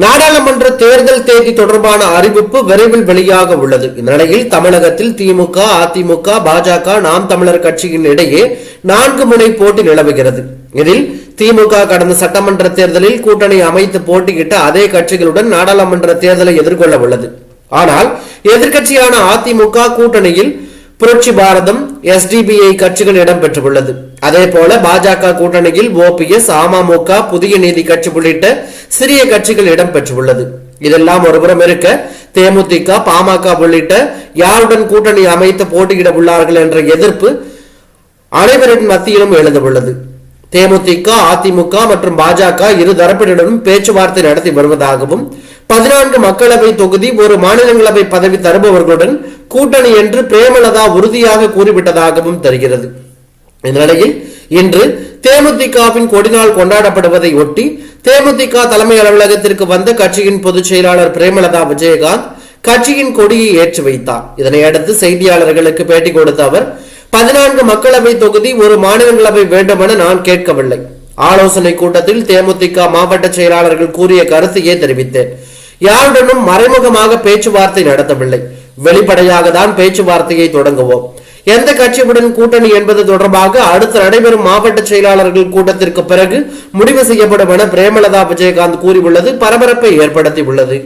நாடாளுமன்ற தேர்தல் தேதி தொடர்பான அறிவிப்பு விரைவில் வெளியாக உள்ளது. இந்த நிலையில் தமிழகத்தில் திமுக அதிமுக பாஜக நாம் தமிழர் கட்சியின் இடையே நான்கு முனை போட்டி நிலவுகிறது. இதில் திமுக கடந்த சட்டமன்ற தேர்தலில் கூட்டணி அமைத்து போட்டியிட்ட அதே கட்சிகளுடன் நாடாளுமன்ற தேர்தலை எதிர்கொள்ள உள்ளது. ஆனால் எதிர்க்கட்சியான அதிமுக கூட்டணியில் புரட்சி பாரதம் எஸ்டிபிஐ கட்சிகள் இடம்பெற்றுள்ளது அதே போல பாஜக கூட்டணியில் ஓபிஎஸ் அமமுக புதிய நீதி கட்சி உள்ளிட்ட சிறிய கட்சிகள் இடம்பெற்றுள்ளது இதெல்லாம் ஒருபுறம் இருக்க தேமுதிக பாமக உள்ளிட்ட யாருடன் கூட்டணி அமைத்து போட்டியிட உள்ளார்கள் என்ற எதிர்ப்பு அனைவரின் மத்தியிலும் எழுந்துள்ளது. தேமுதிக அதிமுக மற்றும் பாஜக இரு தரப்பினருடன் பேச்சுவார்த்தை நடத்தி வருவதாகவும் பதினான்கு மக்களவை தொகுதி ஒரு மாநிலங்களவை பதவி தருபவர்களுடன் கூட்டணி என்று பிரேமலதா உறுதியாக கூறிவிட்டதாகவும் தெரிகிறது. இந்நிலையில் இன்று தேமுதிகவின் கொடிநாள் கொண்டாடப்படுவதை ஒட்டி தேமுதிக தலைமை அலுவலகத்திற்கு வந்த கட்சியின் பொதுச் செயலாளர் பிரேமலதா விஜயகாந்த் கட்சியின் கொடியை ஏற்றி வைத்தார். இதனையடுத்து செய்தியாளர்களுக்கு பேட்டி கொடுத்த அவர் பதினான்கு மக்களவை தொகுதி ஒரு மாநிலங்களவை வேண்டுமென நான் கேட்கவில்லை. ஆலோசனை கூட்டத்தில் தேமுதிக மாவட்ட செயலாளர்கள் கூறிய கருத்தையே தெரிவித்தேன். யாருடனும் மறைமுகமாக பேச்சுவார்த்தை நடத்தவில்லை. வெளிப்படையாக தான் பேச்சுவார்த்தையை தொடங்குவோம். எந்த கட்சியுடன் கூட்டணி என்பது தொடர்பாக அடுத்து நடைபெறும் மாவட்ட செயலாளர்கள் கூட்டத்திற்கு பிறகு முடிவு செய்யப்படும் என பிரேமலதா விஜயகாந்த் கூறியுள்ளது. பரபரப்பை ஏற்படுத்தியுள்ளது.